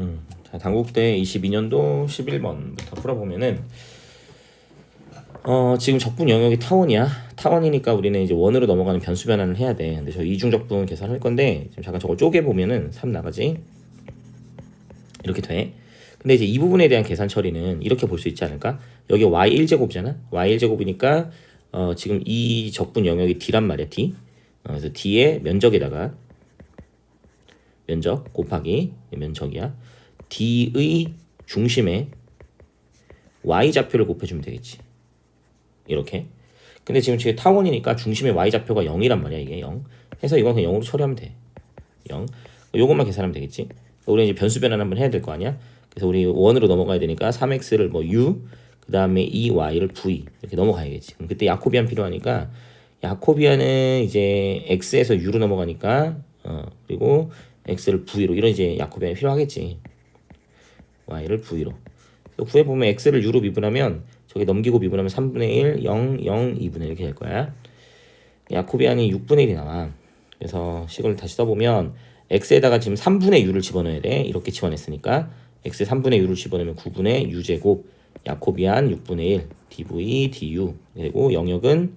음, 자, 당국대 22년도 11번부터 풀어보면은 어, 지금 적분 영역이 타원이야. 타원이니까 우리는 이제 원으로 넘어가는 변수 변환을 해야 돼. 근데 저 이중 적분 계산할 건데 지금 잠깐 저걸 쪼개 보면은 3 나가지. 이렇게 돼. 근데 이제 이 부분에 대한 계산 처리는 이렇게 볼 수 있지 않을까? 여기 y 1제곱이잖아. y 1제곱이니까 어, 지금 이 적분 영역이 d란 말이야, d. 어, 그래서 d의 면적에다가 면적 곱하기 면적이야. D의 중심에 y 좌표를 곱해주면 되겠지. 이렇게. 근데 지금 제 타원이니까 중심의 y 좌표가 0이란 말이야 이게 0. 해서 이건 그냥 0으로 처리하면 돼. 0. 요것만 계산하면 되겠지. 우리 이제 변수 변환 한번 해야 될 거 아니야. 그래서 우리 원으로 넘어가야 되니까 3x를 뭐 u 그 다음에 2y를 v 이렇게 넘어가야겠지. 그럼 그때 야코비안 필요하니까 야코비안은 이제 x에서 u로 넘어가니까 어 그리고 x를 v로 이런 이제 야코비안이 필요하겠지. Y를 v로. 구해 보면 x를 u로 미분하면 저기 넘기고 미분하면 3분의 1, 0, 0, 2분의 1 이렇게 될 거야. 야코비안이 6분의 1이 나와. 그래서 식을 다시 써보면 x에다가 지금 3분의 u를 집어넣어야 돼. 이렇게 집어냈으니까 x에 3분의 u를 집어넣으면 9분의 u제곱 야코비안 6분의 1 dv du 그리고 영역은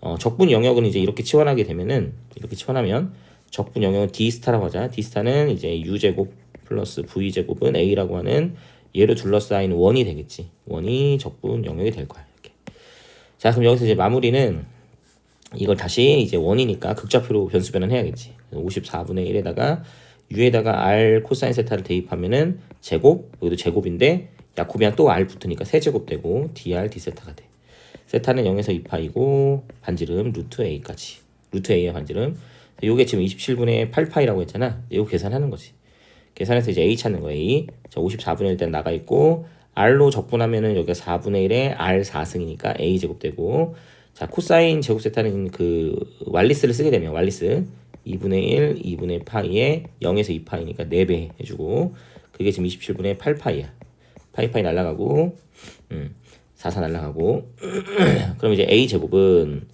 어, 적분 영역은 이제 이렇게 치환하게 되면은 이렇게 치환하면 적분 영역은 d 스타라고 하자. d 스타는 이제 u 제곱 플러스 v 제곱은 a라고 하는 얘를 둘러싸인 원이 되겠지. 원이 적분 영역이 될 거야. 이렇게. 자, 그럼 여기서 이제 마무리는 이걸 다시 이제 원이니까 극좌표로 변수 변환해야겠지. 54분의 1에다가 u에다가 r 코사인 세타를 대입하면은 제곱 여기도 제곱인데 야코비안 또 r 붙으니까 세제곱 되고 dr d 세타가 돼. 세타는 0에서 2파이고 반지름 루트 a까지. 루트 a의 반지름. 요게 지금 27분의 8파이라고 했잖아. 이거 계산하는 거지. 계산해서 이제 a 찾는 거야. a. 자, 54분의 1 일단 나가 있고 r로 적분하면은 여기가 4분의 1에 r 4승이니까 a 제곱 되고 자, 코사인 제곱 세타는 그 왈리스를 쓰게 되면 왈리스 2분의 1, 2분의 파이에 0에서 2파이니까 4배 해주고 그게 지금 27분의 8파이야. 파이파이 날라가고 음, 44 날라가고 그럼 이제 a 제곱은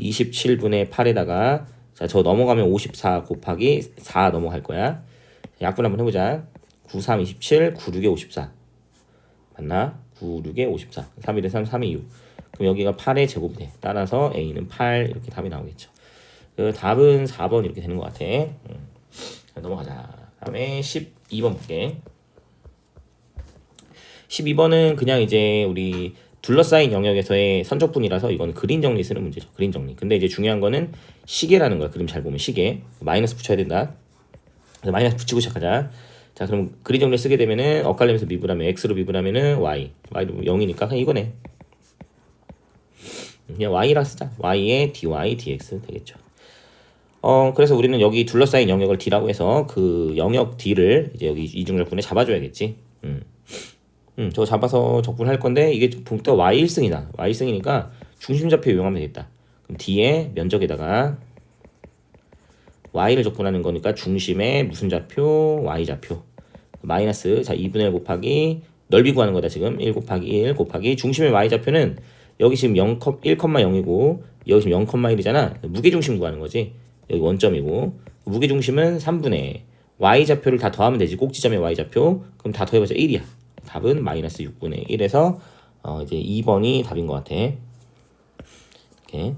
27분의 8에다가 자, 저 넘어가면 54 곱하기 4 넘어갈 거야. 약분 한번 해보자. 9, 3, 27, 9, 6에 54. 맞나? 9, 6에 54. 3, 1에 3, 3에 6. 그럼 여기가 8의 제곱이 돼. 따라서 A는 8 이렇게 답이 나오겠죠. 그 답은 4번 이렇게 되는 것 같아. 음. 자, 넘어가자. 다음에 12번 볼게. 12번은 그냥 이제 우리 둘러싸인 영역에서의 선적분이라서 이건 그림 정리 쓰는 문제죠. 그림 정리. 근데 이제 중요한 거는 시계라는 거야. 그림 잘 보면 시계. 마이너스 붙여야 된다. 그래서 마이너스 붙이고 시작하자. 자, 그럼 그림 정리 쓰게 되면은 엇갈리면서 미분하면 x로 미분하면은 y. y도 0이니까 그냥 이거네. 그냥 y라 쓰자. y에 dy dx 되겠죠. 어, 그래서 우리는 여기 둘러싸인 영역을 d라고 해서 그 영역 d를 이제 여기 이중적분에 잡아줘야겠지. 음. 음, 저거 잡아서 적분할 건데 이게 보니까 y 1승이다. y 1승이니까 중심좌표 이용하면 되겠다. 그럼 d의 면적에다가 y를 적분하는 거니까 중심의 무슨 좌표? y 좌표. 마이너스 자 2분의 1 곱하기 넓이 구하는 거다 지금 1 곱하기 1 곱하기 중심의 y 좌표는 여기 지금 0, 1,0이고 여기 지금 0,1이잖아. 무게중심 구하는 거지. 여기 원점이고 무게중심은 3분의 y 좌표를 다 더하면 되지. 꼭지점의 y 좌표. 그럼 다 더해봤자 1이야. 답은 마이너스 6분의 1에서 어 이제 2번이 답인 것 같아. 이렇게.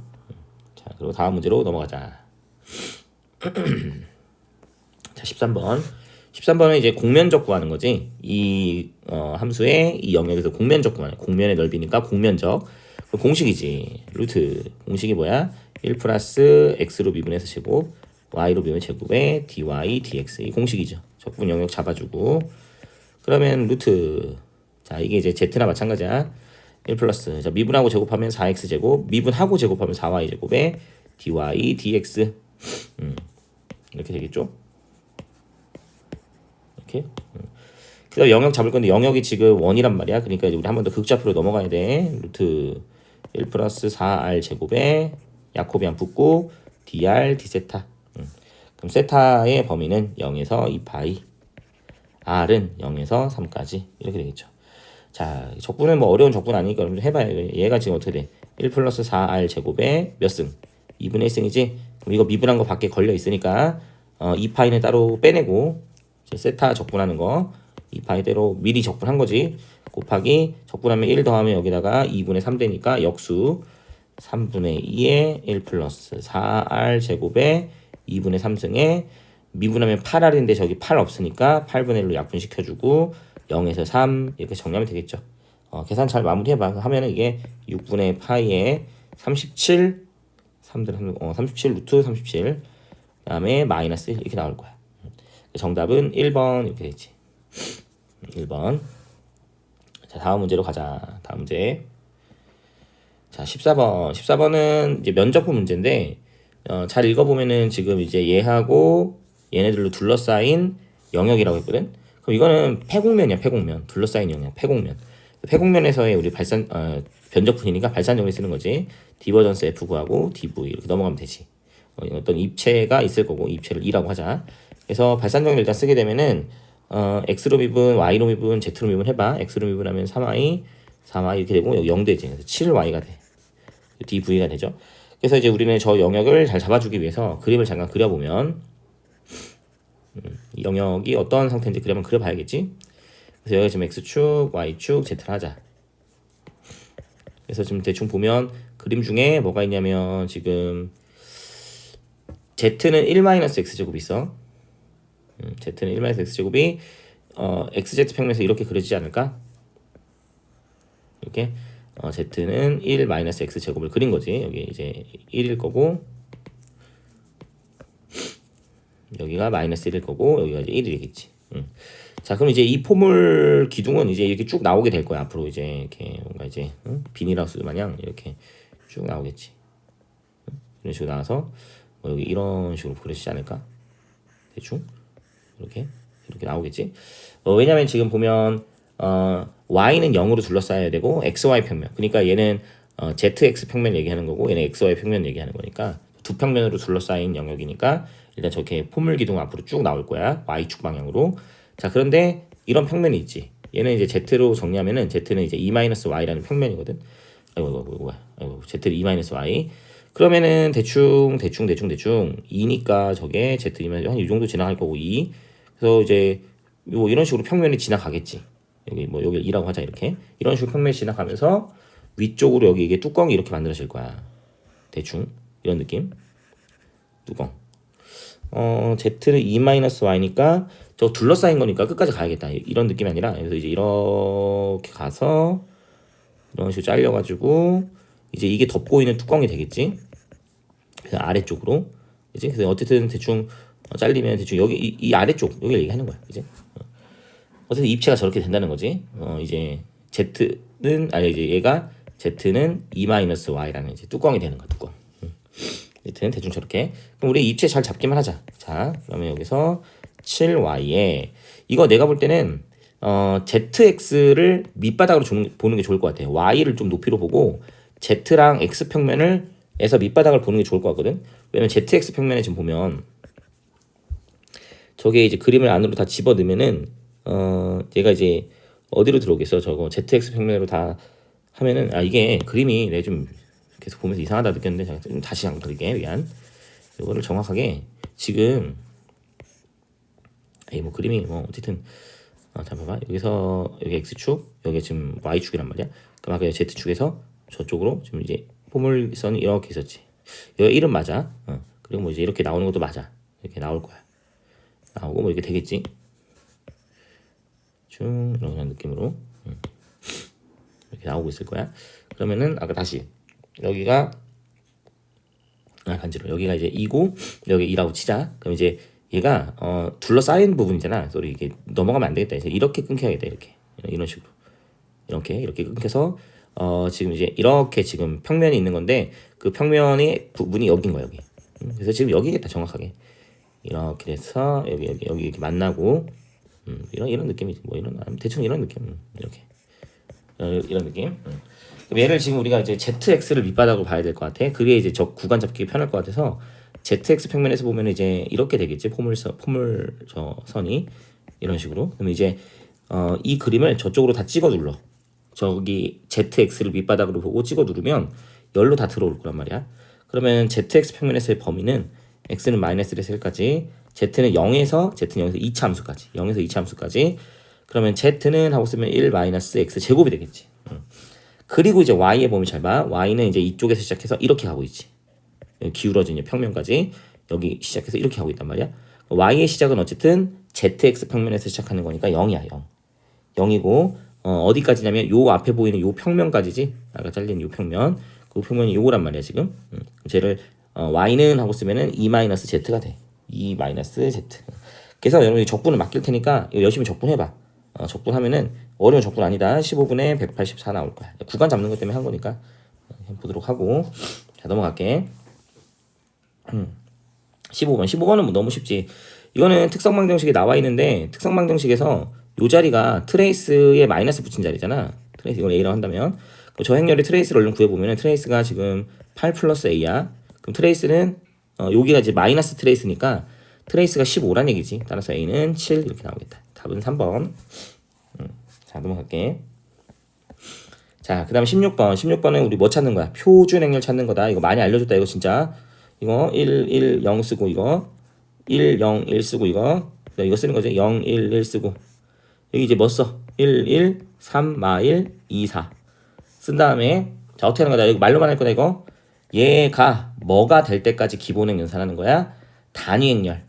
자 그리고 다음 문제로 넘어가자. 자 13번. 13번은 이제 공면적 구하는 거지. 이 어, 함수의 이 영역에서 공면적 구하는 공면의 넓이니까 공면적. 그 공식이지. 루트 공식이 뭐야? 1 플러스 x로 미분해서 제곱 y로 미분 제곱에 dy dx 이 공식이죠. 적분 영역 잡아주고 그러면 루트 자 이게 이제 z나 마찬가지야. 1 플러스 자 미분하고 제곱하면 4x 제곱 미분하고 제곱하면 4y 제곱에 dy dx 음, 이렇게 되겠죠. 이렇게. 그래서 영역 잡을 건데 영역이 지금 원이란 말이야. 그러니까 이제 우리 한 번 더 극좌표로 넘어가야 돼. 루트 1 플러스 4r 제곱에 야코비안 붙고 dr d세타. 음. 그럼 세타의 범위는 0에서 2파이. r은 0에서 3까지 이렇게 되겠죠. 자, 적분은 뭐 어려운 적분 아니니까 좀 해봐요. 얘가 지금 어떻게 돼? 1 플러스 4r 제곱에 몇 승? 2분의 1승이지? 이거 미분한 거 밖에 걸려 있으니까 어, 2파이는 따로 빼내고 세타 적분하는 거 2파이대로 미리 적분한 거지. 곱하기 적분하면 1 더하면 여기다가 2분의 3 되니까 역수 3분의 2에 1 플러스 4r 제곱에 2분의 3승에 미분하면 8r인데 저기 8 없으니까 8분의 1로 약분시켜주고 0에서 3 이렇게 정리하면 되겠죠. 어, 계산 잘 마무리해봐. 하면은 이게 6분의 파이에 37 3들 어, 37 루트 37 그다음에 마이너스 1 이렇게 나올 거야. 정답은 1번 이렇게 되지. 1번. 자, 다음 문제로 가자. 다음 문제. 자, 14번. 14번은 이제 면접부 문제인데 어, 잘 읽어 보면은 지금 이제 얘하고 얘네들로 둘러싸인 영역이라고 했거든. 그럼 이거는 폐곡면이야, 폐곡면. 둘러싸인 영역, 폐곡면. 폐곡면에서의 우리 발산 어, 변적분이니까 발산정리 쓰는 거지. 디버전스 F 구하고 DV 이렇게 넘어가면 되지. 어, 어떤 입체가 있을 거고 입체를 E라고 하자. 그래서 발산정리 일단 쓰게 되면은 어, X로 미분, Y로 미분, Z로 미분 해봐. X로 미분하면 3Y, 4Y 이렇게 되고 여기 0 되지. 그래서 7Y가 돼. DV가 되죠. 그래서 이제 우리는 저 영역을 잘 잡아주기 위해서 그림을 잠깐 그려보면 음, 이 영역이 어떤 상태인지 그림을 그려봐야겠지. 그래서 여기 지금 x축, y축, z를 하자. 그래서 지금 대충 보면 그림 중에 뭐가 있냐면 지금 z는 1-x제곱이 있어. 음, z는 1-x제곱이 어, xz 평면에서 이렇게 그려지지 않을까? 이렇게 어, z는 1-x제곱을 그린 거지. 여기 이제 1일 거고 여기가 마이너스 1일 거고 여기가 이제 1이겠지. 음. 자, 그럼 이제 이 포물 기둥은 이제 이렇게 쭉 나오게 될 거야. 앞으로 이제 이렇게 뭔가 이제 응? 비닐하우스 마냥 이렇게 쭉 나오겠지. 응? 이런 식으로 나와서 뭐 여기 이런 식으로 그려지지 않을까? 대충 이렇게 이렇게 나오겠지. 어, 왜냐면 지금 보면 어, y는 0으로 둘러싸여야 되고 xy 평면. 그러니까 얘는 어, zx 평면 얘기하는 거고 얘는 xy 평면 얘기하는 거니까 두 평면으로 둘러싸인 영역이니까 일단 저렇게 포물 기둥 앞으로 쭉 나올 거야. y축 방향으로. 자, 그런데 이런 평면이 있지. 얘는 이제 z로 정리하면은 z는 이제 e-y라는 평면이거든. 아이고, 아이고, 아이고, 아이고, z를 e-y. 그러면은 대충 대충 대충 대충 2니까 저게 z이면 한 이 정도 지나갈 거고 2. 그래서 이제 뭐 이런 식으로 평면이 지나가겠지. 여기 뭐 여기 2라고 하자 이렇게. 이런 식으로 평면이 지나가면서 위쪽으로 여기 이게 뚜껑이 이렇게 만들어질 거야. 대충 이런 느낌. 뚜껑. 어, z는 e-y니까 저 둘러싸인 거니까 끝까지 가야겠다. 이런 느낌이 아니라 그래서 이제 이렇게 가서 이런 식으로 잘려가지고 이제 이게 덮고 있는 뚜껑이 되겠지. 그래서 아래쪽으로 그지? 그래서 어쨌든 대충 어, 잘리면 대충 여기 이, 이 아래쪽 여기 얘기하는 거야, 그지? 어. 어쨌든 입체가 저렇게 된다는 거지. 어 이제 z는 아니 이제 얘가 z는 e-y라는 이제 뚜껑이 되는 거야, 뚜껑. 밑에는 대충 저렇게. 그럼 우리 입체 잘 잡기만 하자. 자, 그러면 여기서 7y에 이거 내가 볼 때는 어, zx를 밑바닥으로 주는, 보는 게 좋을 것 같아요. y를 좀 높이로 보고 z랑 x 평면을 에서 밑바닥을 보는 게 좋을 것 같거든. 왜냐면 zx 평면에 지금 보면 저게 이제 그림을 안으로 다 집어 넣으면은 어, 얘가 이제 어디로 들어오겠어? 저거 zx 평면으로 다 하면은 아 이게 그림이 내 좀 계속 보면서 이상하다 느꼈는데 제가 좀 다시 안 그리게 위한 이거를 정확하게 지금 에이 뭐 그림이 뭐 어쨌든 아, 잠깐만 여기서 여기 x축 여기 지금 y축이란 말이야? 그럼 아까 z축에서 저쪽으로 지금 이제 포물선이 이렇게 있었지. 여기 이름 맞아. 어. 그리고 뭐 이제 이렇게 나오는 것도 맞아. 이렇게 나올 거야. 나오고 뭐 이렇게 되겠지? 쭉 이런 느낌으로. 음. 이렇게 나오고 있을 거야. 그러면은 아까 다시 여기가 아 간지러 여기가 이제 2고 여기 2라고 치자. 그럼 이제 얘가 어 둘러싸인 부분이잖아. 소리 이게 넘어가면 안 되겠다. 이제 이렇게 끊겨야겠다 이렇게. 이런 식으로. 이렇게 이렇게 끊겨서 어 지금 이제 이렇게 지금 평면이 있는 건데 그 평면의 부분이 여긴 거야 여기. 음, 그래서 지금 여기겠다 정확하게. 이렇게 돼서 여기 여기 여기 이렇게 만나고 음, 이런 이런 느낌이지. 뭐 이런 대충 이런 느낌. 음, 이렇게. 어, 이런 느낌. 음. 얘를 지금 우리가 이제 ZX를 밑바닥으로 봐야 될 것 같아. 그게 이제 저 구간 잡기 편할 것 같아서 ZX 평면에서 보면 이제 이렇게 되겠지. 포물선 포물 저 선이 이런 식으로. 그럼 이제 어, 이 그림을 저쪽으로 다 찍어 눌러. 저기 ZX를 밑바닥으로 보고 찍어 누르면 열로 다 들어올 거란 말이야. 그러면 ZX 평면에서의 범위는 x는 마이너스 1에서 1까지, z는 0에서 z는 0에서 2차 함수까지, 0에서 2차 함수까지. 그러면 z는 하고 쓰면 1 마이너스 x 제곱이 되겠지. 응. 그리고 이제 y의 범위 잘 봐. y는 이제 이쪽에서 시작해서 이렇게 가고 있지. 여기 기울어진 평면까지 여기 시작해서 이렇게 하고 있단 말이야. y의 시작은 어쨌든 zx 평면에서 시작하는 거니까 0이야 0. 0이고 어, 디까지냐면 요 앞에 보이는 요 평면까지지. 아까 잘린 요 평면. 그 평면이 요거란 말이야 지금. 음. 쟤를 어, y는 하고 쓰면은 2 마이너스 z가 돼. 2 마이너스 z. 그래서 여러분이 적분을 맡길 테니까 열심히 적분해봐. 어, 적분하면은 어려운 적분 아니다. 15분에 184 나올 거야. 구간 잡는 것 때문에 한 거니까 어, 보도록 하고 자 넘어갈게. 음. 15번. 15번은 뭐 너무 쉽지. 이거는 특성 방정식에 나와 있는데 특성 방정식에서 요 자리가 트레이스에 마이너스 붙인 자리잖아. 트레이스 이걸 A라고 한다면 그럼 저 행렬의 트레이스를 얼른 구해보면 트레이스가 지금 8 플러스 A야. 그럼 트레이스는 어, 여기가 이제 마이너스 트레이스니까 트레이스가 15란 얘기지. 따라서 A는 7 이렇게 나오겠다. 답은 3번. 음, 자 넘어갈게. 자, 그 다음에 16번. 16번은 우리 뭐 찾는 거야? 표준 행렬 찾는 거다. 이거 많이 알려줬다. 이거 진짜. 이거 1, 1, 0 쓰고 이거 1, 0, 1 쓰고 이거 이거 쓰는 거지. 0, 1, 1 쓰고 여기 이제 뭐 써? 1, 1, 3, 마 1, 2, 4. 쓴 다음에 자 어떻게 하는 거다? 여기 말로만 할 거다 이거. 얘가 뭐가 될 때까지 기본행 연산하는 거야? 단위 행렬.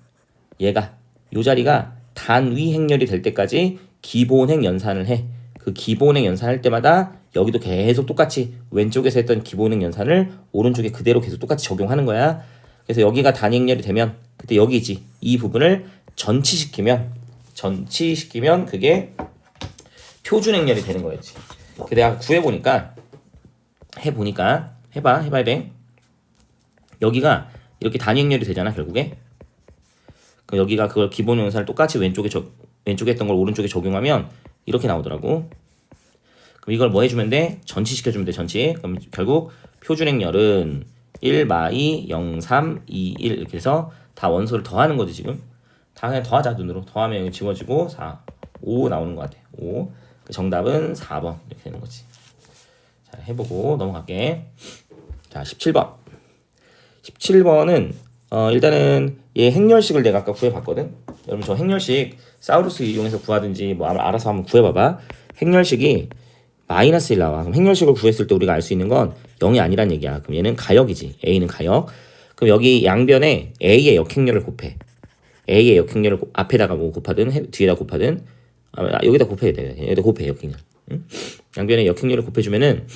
얘가 요 자리가 단위 행렬이 될 때까지 기본행 연산을 해. 그 기본행 연산할 때마다 여기도 계속 똑같이 왼쪽에서 했던 기본행 연산을 오른쪽에 그대로 계속 똑같이 적용하는 거야. 그래서 여기가 단위 행렬이 되면 그때 여기지 이 부분을 전치시키면 전치시키면 그게 표준 행렬이 되는 거였지. 그 내가 구해 보니까 해 보니까 해봐 해봐야 돼. 여기가 이렇게 단위 행렬이 되잖아 결국에. 그 여기가 그걸 기본 영상을 똑같이 왼쪽에 적 왼쪽에 했던 걸 오른쪽에 적용하면 이렇게 나오더라고. 그럼 이걸 뭐 해주면 돼? 전치시켜주면 돼, 전치. 그럼 결국 표준 행렬은 1 마이 0 3 2 1 이렇게 해서 다 원소를 더하는 거지 지금. 다 그냥 더하자 눈으로. 더하면 지워지고 4, 5 나오는 것 같아. 5. 그 정답은 4번 이렇게 되는 거지. 자 해보고 넘어갈게. 자 17번. 17번은 어, 일단은 얘 행렬식을 내가 아까 구해봤거든. 여러분 저 행렬식 사우루스 이용해서 구하든지 뭐 알아서 한번 구해봐봐. 행렬식이 마이너스 1 나와. 그럼 행렬식을 구했을 때 우리가 알 수 있는 건 0이 아니란 얘기야. 그럼 얘는 가역이지. A는 가역. 그럼 여기 양변에 A의 역행렬을 곱해. A의 역행렬을 곱- 앞에다가 뭐 곱하든 해- 뒤에다 곱하든 아, 여기다 곱해야 돼. 여기다 곱해 역행렬. 응? 양변에 역행렬을 곱해주면은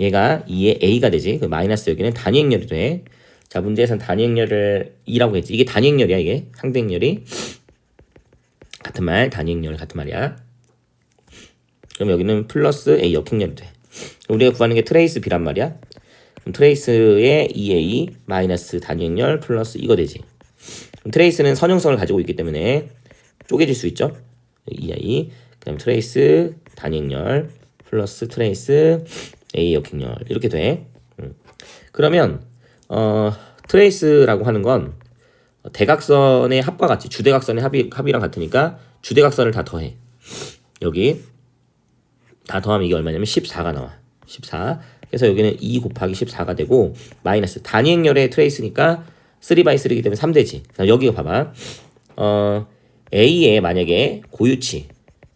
얘가 2의 A가 되지. 그 마이너스 여기는 단위 행렬이 돼. 자 문제에서는 단위 행렬을 2라고 했지. 이게 단위 행렬이야 이게 상대 행렬이 같은 말 단위 행렬 같은 말이야. 그럼 여기는 플러스 A 역행렬이 돼. 우리가 구하는 게 트레이스 B란 말이야. 그럼 트레이스의 2A 마이너스 단위 행렬 플러스 이거 되지. 그럼 트레이스는 선형성을 가지고 있기 때문에 쪼개질 수 있죠. 2A 그다음 트레이스 단위 행렬 플러스 트레이스 A 역행렬 이렇게 돼. 음. 그러면 어 트레이스라고 하는 건 대각선의 합과 같이 주대각선의 합이 합이랑 같으니까 주대각선을 다 더해. 여기 다 더하면 이게 얼마냐면 14가 나와. 14. 그래서 여기는 2 곱하기 14가 되고 마이너스 단위 행렬의 트레이스니까 3 by 3이기 때문에 3되지. 그다음 여기가 봐봐. 어 A의 만약에 고유치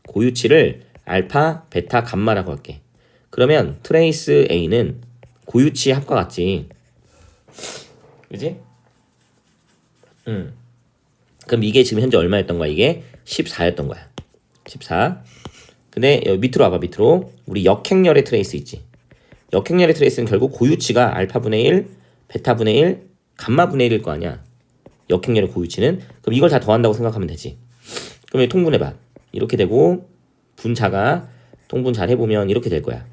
고유치를 알파, 베타, 감마라고 할게. 그러면 트레이스 A는 고유치 합과 같지. 그지? 음. 그럼 이게 지금 현재 얼마였던 거야? 이게 14였던 거야. 14. 근데 밑으로 와봐 밑으로. 우리 역행렬의 트레이스 있지? 역행렬의 트레이스는 결국 고유치가 알파분의 1 베타분의 1 감마분의 1일 거 아니야. 역행렬의 고유치는. 그럼 이걸 다 더한다고 생각하면 되지. 그럼 여기 통분해 봐. 이렇게 되고 분자가 통분 잘 해보면 이렇게 될 거야.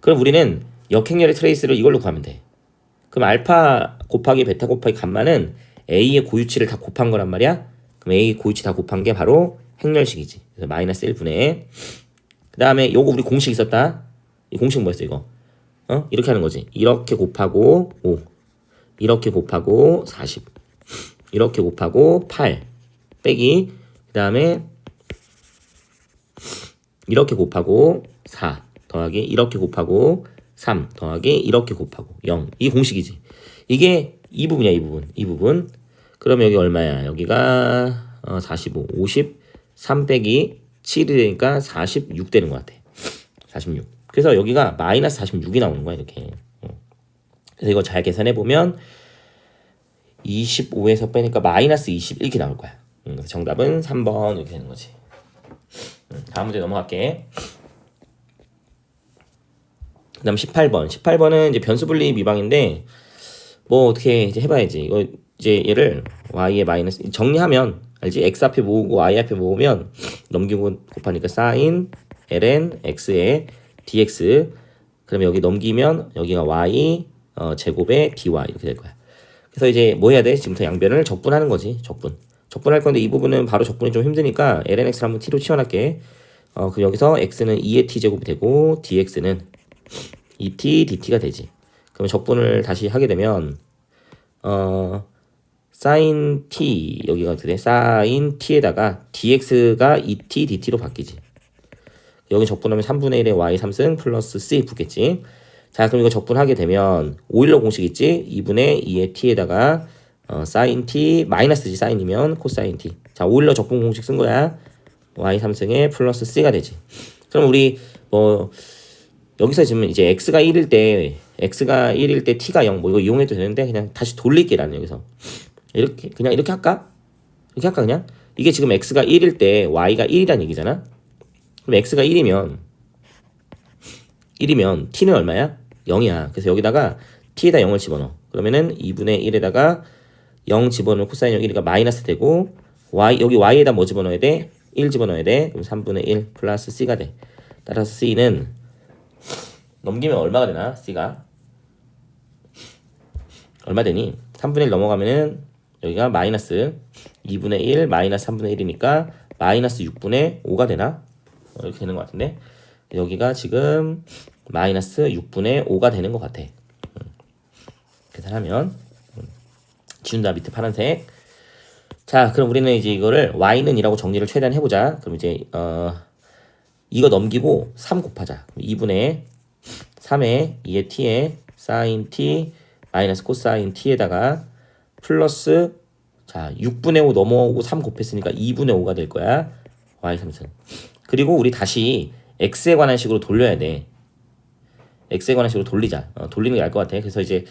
그럼 우리는 역행렬의 트레이스를 이걸로 구하면 돼. 그럼 알파 곱하기 베타 곱하기 감마는 A의 고유치를 다 곱한 거란 말이야? 그럼 A 고유치 다 곱한 게 바로 행렬식이지. 그래서 마이너스 1분의 그 다음에 요거 우리 공식 있었다. 이 공식 뭐였어 이거? 어? 이렇게 하는 거지. 이렇게 곱하고 5. 이렇게 곱하고 40. 이렇게 곱하고 8. 빼기 그 다음에 이렇게 곱하고 4 더하기 이렇게 곱하고 3 더하기 이렇게 곱하고 0. 이게 공식이지. 이게 이 부분이야 이 부분. 이 부분. 그럼 여기 얼마야? 여기가 어, 45, 50, 3 빼기 7이 되니까 46 되는 것 같아. 46. 그래서 여기가 마이너스 46이 나오는 거야 이렇게. 어. 그래서 이거 잘 계산해 보면 25에서 빼니까 마이너스 20 이렇게 나올 거야. 음, 그래서 정답은 3번 이렇게 되는 거지. 음, 다음 문제 넘어갈게. 그 다음 18번. 18번은 이제 변수 분리 미방인데 뭐 어떻게 이제 해봐야지. 이거 이제 얘를 y의 마이너스 정리하면 알지? x 앞에 모으고 y 앞에 모으면 넘기고 곱하니까 sin ln x의 dx 그러면 여기 넘기면 여기가 y 어, 제곱의 dy 이렇게 될 거야. 그래서 이제 뭐 해야 돼? 지금부터 양변을 적분하는 거지. 적분. 적분할 건데 이 부분은 바로 적분이 좀 힘드니까 ln x를 한번 t로 치워놨게. 어, 그 여기서 x는 2의 t 제곱이 되고 dx는 2t dt가 되지. 그럼 적분을 다시 하게 되면 어 sin t 여기가 돼? sin t에다가 dx가 2t dt로 바뀌지. 여기 적분하면 3분의 1의 y 3승 플러스 c 붙겠지. 자, 그럼 이거 적분하게 되면 오일러 공식 있지? 2분의 2의 t에다가 어, sin t 마이너스지 sin이면 코사인 t. 자, 오일러 적분 공식 쓴 거야. y 3승에 플러스 c가 되지. 그럼 우리 뭐 여기서 지금 이제 x가 1일 때 x가 1일 때 t가 0 뭐 이거 이용해도 되는데 그냥 다시 돌릴게 나는 여기서 이렇게 그냥 이렇게 할까? 이렇게 할까 그냥? 이게 지금 x가 1일 때 y가 1이란 얘기잖아. 그럼 x가 1이면 1이면 t는 얼마야? 0이야. 그래서 여기다가 t에다 0을 집어넣어. 그러면은 2분의 1에다가 0 집어넣으면 코사인 0 1이니까 마이너스 되고 y 여기 y에다 뭐 집어넣어야 돼? 1 집어넣어야 돼. 그럼 3분의 1 플러스 c가 돼. 따라서 c는 넘기면 얼마가 되나? c가 얼마 되니? 3분의 1 넘어가면은 여기가 마이너스 2분의 1 마이너스 3분의 1이니까 마이너스 6분의 5가 되나? 어, 이렇게 되는 것 같은데 여기가 지금 마이너스 6분의 5가 되는 것 같아. 음. 계산하면 음. 지운다 밑에 파란색. 자, 그럼 우리는 이제 이거를 y는 이라고 정리를 최대한 해보자. 그럼 이제 어 이거 넘기고 3 곱하자. 2분의 3에 2의 t에 sin t 마이너스 코사인 t에다가 플러스 자 6분의 5 넘어오고 3 곱했으니까 2분의 5가 될 거야. y 3승. 그리고 우리 다시 x에 관한 식으로 돌려야 돼. x에 관한 식으로 돌리자. 어, 돌리는 게 나을 것 같아. 그래서 이제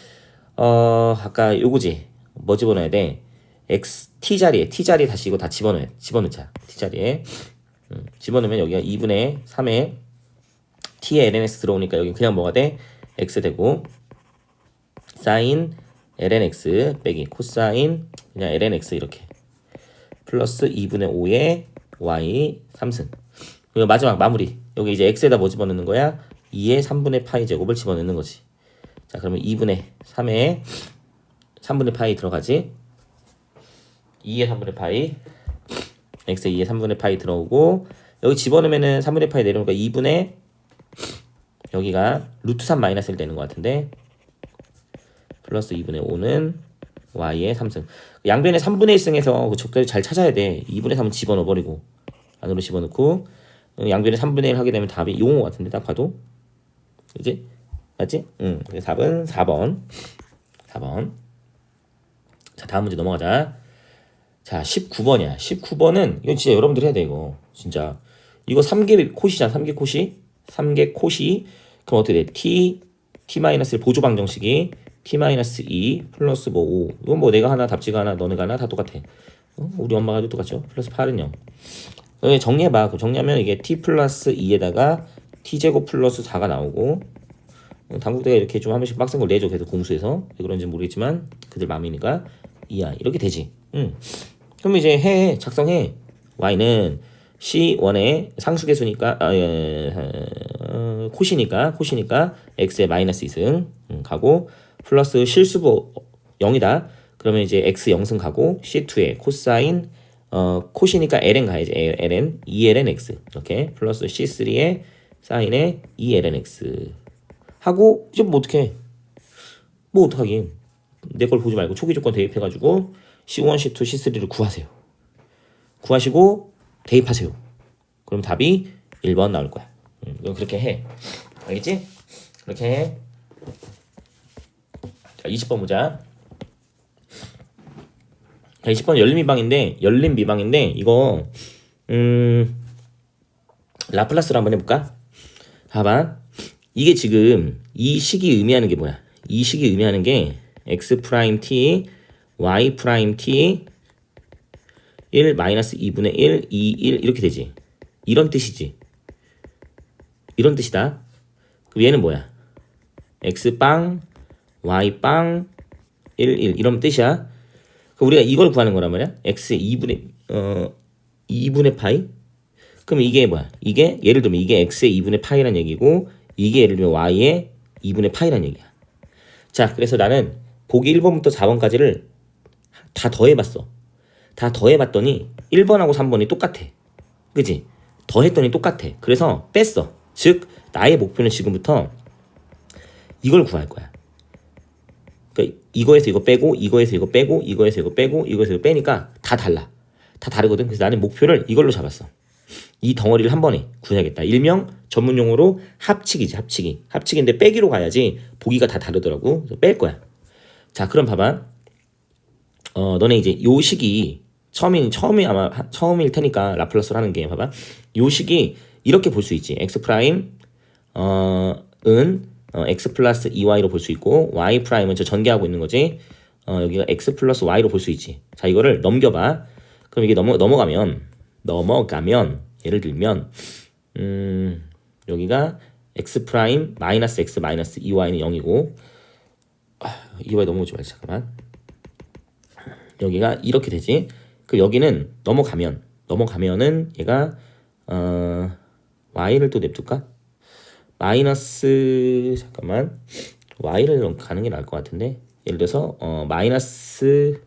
어 아까 요거지. 뭐 집어넣어야 돼? x t 자리에 t 자리에 다시 이거 다 집어넣어 집어넣자. t 자리에 음, 집어넣으면 여기가 2분의 3에 t에 lnx 들어오니까 여기 그냥 뭐가 돼? x 되고 sin lnx 빼기 코사인 그냥 lnx 이렇게. 플러스 2분의 5에 y 3승 그리고 마지막 마무리. 여기 이제 x에다 뭐 집어넣는 거야? 2의 3분의 파이 제곱을 집어넣는 거지. 자 그러면 2분의 3에 3분의 파이 들어가지? 2의 3분의 파이. x에 2의 3분의 파이 들어오고 여기 집어넣으면은 3분의 파이 내려오니까 2분의 여기가 루트 3 마이너스 1 되는 것 같은데 플러스 2분의 5는 y의 3승. 양변에 3분의 1승에서 그 적절히 잘 찾아야 돼. 2분의 3은 집어넣어 버리고 안으로 집어넣고 양변에 3분의 1 하게 되면 답이 용어 같은데 딱 봐도. 그지? 맞지? 응. 답은 4번. 4번. 자 다음 문제 넘어가자. 자 19번이야. 19번은 이건 진짜 여러분들 해야 돼 이거. 진짜. 이거 3개 코시잖아 3개 코시. 3개 코시. 그럼 어떻게 돼? t t-1 보조 방정식이 t-2 플러스 뭐 5. 이건 뭐 내가 하나 답지가 하나 너네가 하나 다 똑같아. 어? 우리 엄마가 똑같죠? 플러스 8은 0. 여기 정리해봐. 정리하면 이게 t 플러스 2에다가 t제곱 플러스 4가 나오고 어, 당국대가 이렇게 좀 한 번씩 빡센 걸 내줘. 계속 공수해서. 왜 그런지 모르겠지만 그들 마음이니까 2야. 이렇게 되지. 응. 그럼 이제 해. 작성해. y는 C1의 상수계수니까 아, 예, 어, 코시니까 코시니까 x의 마이너스 2승 음, 가고 플러스 실수부 0이다. 그러면 이제 x 0승 가고 C2에 코사인 어, 코시니까 ln 가야지 ln 2ln x 이렇게 플러스 C3에 사인에 2ln x 하고 이제 뭐 어떻게 뭐 어떡하긴 내 걸 보지 말고 초기 조건 대입해 가지고 C1, C2, C3를 구하세요. 구하시고 대입하세요. 그럼 답이 1번 나올 거야. 음, 그렇게 해. 알겠지? 그렇게 해. 자, 20번 보자. 자, 20번 열린 미방인데, 열린 미방인데, 이거, 음, 라플라스로 한번 해볼까? 봐봐. 이게 지금 이 식이 의미하는 게 뭐야? 이 식이 의미하는 게 x 프라임 t, y 프라임 t 1 마이너스 2분의 1, 2, 1 이렇게 되지. 이런 뜻이지. 이런 뜻이다. 그럼 얘는 뭐야? x 빵, y 빵, 1, 1 이런 뜻이야. 그럼 우리가 이걸 구하는 거란 말이야. x 2분의 어 2분의 파이? 그럼 이게 뭐야? 이게 예를 들면 이게 x의 2분의 파이란 얘기고 이게 예를 들면 y의 2분의 파이란 얘기야. 자, 그래서 나는 보기 1번부터 4번까지를 다 더해봤어. 다 더해봤더니 1번하고 3번이 똑같아. 그지? 더했더니 똑같아. 그래서 뺐어. 즉, 나의 목표는 지금부터 이걸 구할 거야. 이거에서 이거 빼고, 이거에서 이거 빼고, 이거에서 이거 빼고, 이거에서 이거 빼니까 다 달라. 다 다르거든. 그래서 나는 목표를 이걸로 잡았어. 이 덩어리를 한 번에 구해야겠다. 일명 전문 용어로 합치기지, 합치기. 합치기인데 빼기로 가야지 보기가 다 다르더라고. 그래서 뺄 거야. 자, 그럼 봐봐. 어, 너네 이제 요 식이 처음인 처음이 아마 하- 처음일 테니까 라플라스로 하는 게 봐봐. 요 식이 이렇게 볼 수 있지. x 프라임 어 은 어, x 플러스 2y로 볼 수 있고 y 프라임은 저 전개하고 있는 거지. 어, 여기가 x 플러스 y로 볼 수 있지. 자, 이거를 넘겨봐. 그럼 이게 넘어 넘어가면 넘어가면 예를 들면 음 여기가 x 프라임 마이너스 x 마이너스 2y는 0이고 아, 2y 넘어오지 말자 잠깐만. 여기가 이렇게 되지. 그 여기는 넘어가면 넘어가면은 얘가 어 y를 또 냅둘까? 마이너스 잠깐만 y를 가는 게 나을 것 같은데 예를 들어서 어 마이너스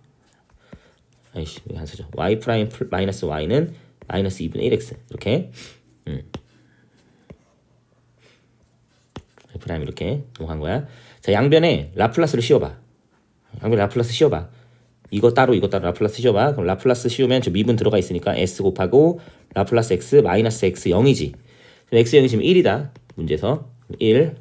아이씨 왜안 쓰죠? y 프라임 플- 마이너스 y는 마이너스 2분의 1x 이렇게 음. y 프라임 이렇게 넘어간 거야. 자 양변에 라플라스를 씌워봐. 양변에 라플라스 씌워봐. 이거 따로 이거 따로 라플라스 씌워봐. 그럼 라플라스 씌우면 저 미분 들어가 있으니까 s 곱하고 라플라스 x 마이너스 x 0이지. x 0이 지금 1이다. 문제에서 1은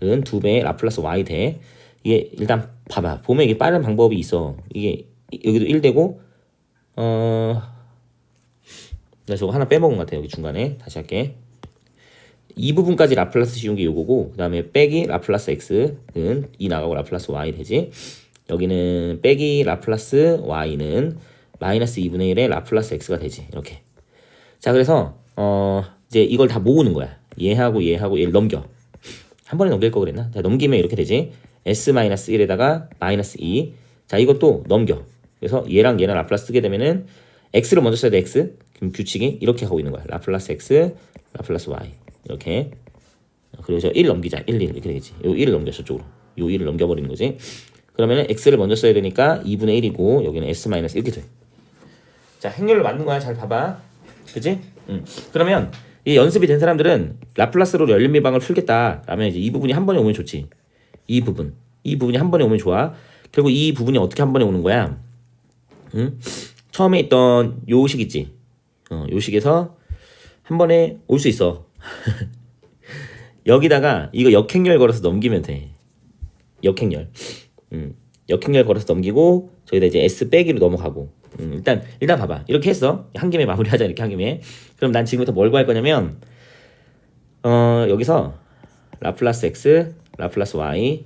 2배의 라플라스 y 돼. 이게 일단 봐봐. 보면 이게 빠른 방법이 있어. 이게 여기도 1 되고 어나 저거 하나 빼먹은 것 같아. 여기 중간에 다시 할게. 이 부분까지 라플라스 씌운 게 요거고 그 다음에 빼기 라플라스 x는 2 나가고 라플라스 y 되지 여기는 빼기 라플라스 y는 마이너스 2분의 1의 라플라스 x가 되지 이렇게 자 그래서 어 이제 이걸 다 모으는 거야 얘하고 얘하고 얘를 넘겨. 한 번에 넘길 거 그랬나? 자 넘기면 이렇게 되지. S 마이너스 1에다가 마이너스 2 자 이것도 넘겨. 그래서 얘랑 얘랑 라플라스 쓰게 되면은 x를 먼저 써야 돼 x. 그럼 규칙이 이렇게 하고 있는 거야. 라플라스 x 라플라스 y. 이렇게. 그리고 저 1 넘기자. 1 1 이렇게 되겠지. 요 1을 넘겨 저쪽으로. 요 1을 넘겨 버리는 거지. 그러면은 x를 먼저 써야 되니까 2분의 1이고 여기는 s 마이너스 이렇게 돼 자 행렬을 만든 거야. 잘 봐봐. 그지? 응. 그러면 이 연습이 된 사람들은 라플라스로 열림비방을 풀겠다 라면 이제 이 부분이 한 번에 오면 좋지 이 부분 이 부분이 한 번에 오면 좋아 결국 이 부분이 어떻게 한 번에 오는 거야 응? 처음에 있던 요식 있지 어, 요식에서 한 번에 올 수 있어 여기다가 이거 역행렬 걸어서 넘기면 돼. 역행렬. 음. 역행렬 걸어서 넘기고 저기다 이제 S 빼기로 넘어가고. 음, 일단 일단 봐봐. 이렇게 했어. 한 김에 마무리하자 이렇게 한 김에. 그럼 난 지금부터 뭘 구할 거냐면 어, 여기서 라플라스 x, 라플라스 y.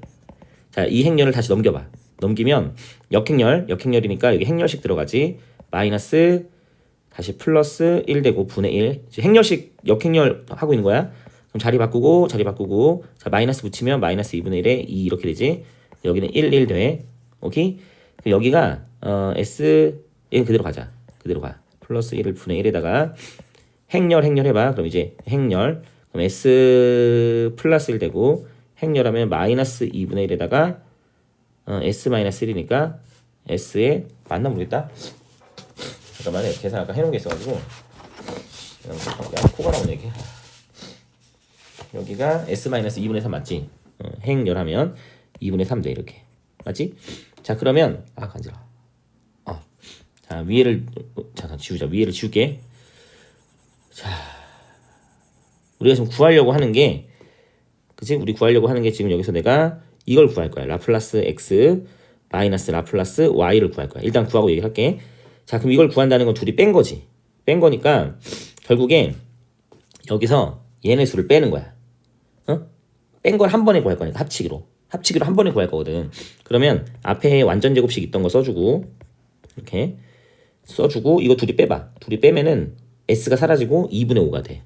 자, 이 행렬을 다시 넘겨 봐. 넘기면 역행렬, 역행렬이니까 여기 행렬식 들어가지. 마이너스 다시 플러스 1 되고 분의 1. 이제 행렬식 역행렬 하고 있는 거야. 그럼 자리 바꾸고 자리 바꾸고 자 마이너스 붙이면 마이너스 2분의 1에 2 이렇게 되지. 여기는 1 1 돼. 오케이? 여기가 어 s 얘는 그대로 가자. 그대로 가. 플러스 1을 분의 1에다가 행렬 행렬 해봐. 그럼 이제 행렬 그럼 s 플러스 1 되고 행렬하면 마이너스 2분의 1에다가 어, s 마이너스 1이니까 s에 맞나 모르겠다. 잠깐만 요 계산 아까 해놓은 게 있어가지고 야 코가 나오네 이게 여기가 s 마이너스 2분의 3 맞지? 어, 행렬하면 2분의 3돼 이렇게 맞지? 자 그러면 아 간지러. 어. 자 위에를 어, 잠깐 지우자 위에를 지울게. 자 우리가 지금 구하려고 하는 게 그치? 우리 구하려고 하는 게 지금 여기서 내가 이걸 구할 거야. 라플라스 x 마이너스 라플라스 y를 구할 거야. 일단 구하고 얘기할게. 자, 그럼 이걸 구한다는 건 둘이 뺀 거지. 뺀 거니까 결국에 여기서 얘네 수를 빼는 거야. 어? 뺀 걸 한 번에 구할 거니까 합치기로. 합치기로 한 번에 구할 거거든. 그러면 앞에 완전 제곱식 있던 거 써주고 이렇게 써주고 이거 둘이 빼봐. 둘이 빼면은 s가 사라지고 2분의 5가 돼.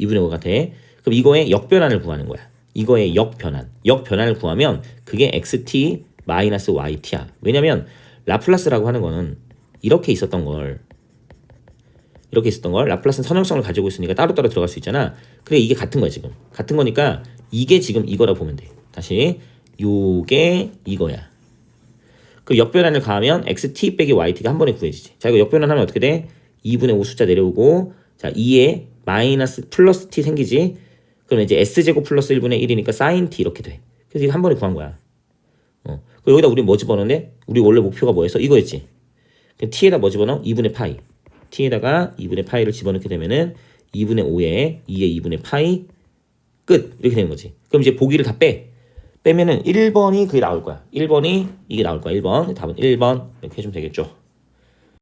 2분의 5가 돼. 그럼 이거의 역변환을 구하는 거야. 이거의 역변환. 역변환을 구하면 그게 xt 마이너스 yt야. 왜냐면 라플라스라고 하는 거는 이렇게 있었던 걸 이렇게 있었던 걸 라플라스는 선형성을 가지고 있으니까 따로따로 들어갈 수 있잖아. 그래 이게 같은 거야 지금. 같은 거니까 이게 지금 이거라 보면 돼. 다시 요게 이거야. 그 역변환을 가하면 xt 빼기 yt가 한 번에 구해지지. 자 이거 역변환하면 어떻게 돼? 2분의 5 숫자 내려오고 자 2에 마이너스 플러스 t 생기지. 그러면 이제 s제곱 플러스 1분의 1이니까 sin t 이렇게 돼. 그래서 이거 한 번에 구한 거야. 어. 그 여기다 우리 뭐 집어넣는데? 우리 원래 목표가 뭐였어? 이거였지. 그럼 t에다 뭐 집어넣어? 2분의 파이. t에다가 2분의 파이를 집어넣게 되면은 2분의 5에 2의 2분의 파이 끝 이렇게 되는 거지. 그럼 이제 보기를 다 빼. 빼면은 1번이 그게 나올 거야. 1번이 이게 나올 거야. 1번. 답은 1번 이렇게 해주면 되겠죠.